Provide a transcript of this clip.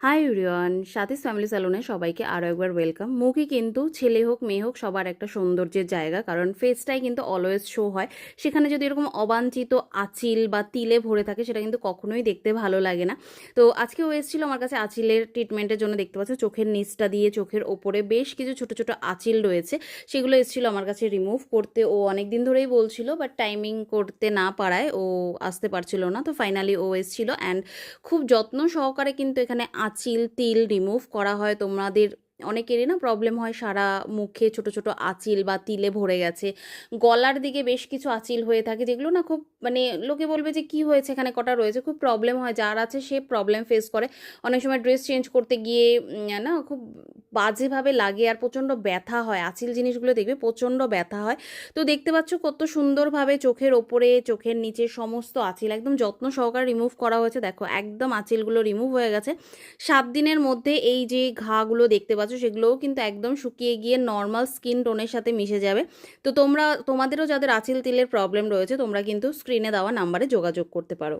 High ইউরিয়ান Sathi's family স্যালুনে সবাইকে আরও একবার ওয়েলকাম মুখই কিন্তু ছেলে হোক, মেয়ে হোক, সবার একটা সৌন্দর্যের জায়গা, কারণ ফেসটাই কিন্তু অলওয়েজ শো হয়। সেখানে যদি এরকম অবাঞ্ছিত আঁচিল বা তিলে ভরে থাকে, সেটা কিন্তু কখনোই দেখতে ভালো লাগে না। তো আজকেও এসেছিল আমার কাছে আঁচিলের ট্রিটমেন্টের জন্য, দেখতে পাচ্ছ, চোখের নিচটা দিয়ে চোখের ওপরে বেশ কিছু ছোট ছোট আঁচিল রয়েছে। সেগুলো এসেছিল আমার কাছে রিমুভ করতে। ও অনেক দিন ধরেই বলছিল বাট টাইমিং করতে না পারায় ও আসতে পারছিল না। তো ফাইনালি ও এসেছিল অ্যান্ড খুব যত্ন সহকারে কিন্তু এখানে আঁচিল, তিল রিমুভ করা হয়। তোমাদের অনেকেরই না প্রবলেম হয় সারা মুখে ছোট ছোট আঁচিল বা তিলে ভরে গেছে। গলার দিকে বেশ কিছু আঁচিল হয়ে থাকে যেগুলো না খুব মানে লোকে বলবে যে, কি হয়েছে? এখানে কটা রয়েছে? খুব প্রবলেম হয়। যার আছে সে প্রবলেম ফেস করে। অনেক সময় ড্রেস চেঞ্জ করতে গিয়ে না, খুব বাজেভাবে লাগে আর প্রচণ্ড ব্যথা হয়। আঁচিল জিনিসগুলো দেখবে প্রচণ্ড ব্যথা হয়। তো দেখতে পাচ্ছ কত সুন্দরভাবে চোখের ওপরে, চোখের নিচে সমস্ত আঁচিল একদম যত্ন সহকারে রিমুভ করা হয়েছে। দেখো, একদম আঁচিলগুলো রিমুভ হয়ে গেছে। সাত দিনের মধ্যে এই যে ঘাগুলো দেখতে পাচ্ছ, সেগুলোও কিন্তু একদম শুকিয়ে গিয়ে নর্মাল স্কিন টোনের সাথে মিশে যাবে। তো তোমরা, তোমাদেরও যাদের আঁচিল, তিলের প্রবলেম রয়েছে, তোমরা কিন্তু স্ক্রিনে দেওয়া নাম্বারে যোগাযোগ করতে পারো।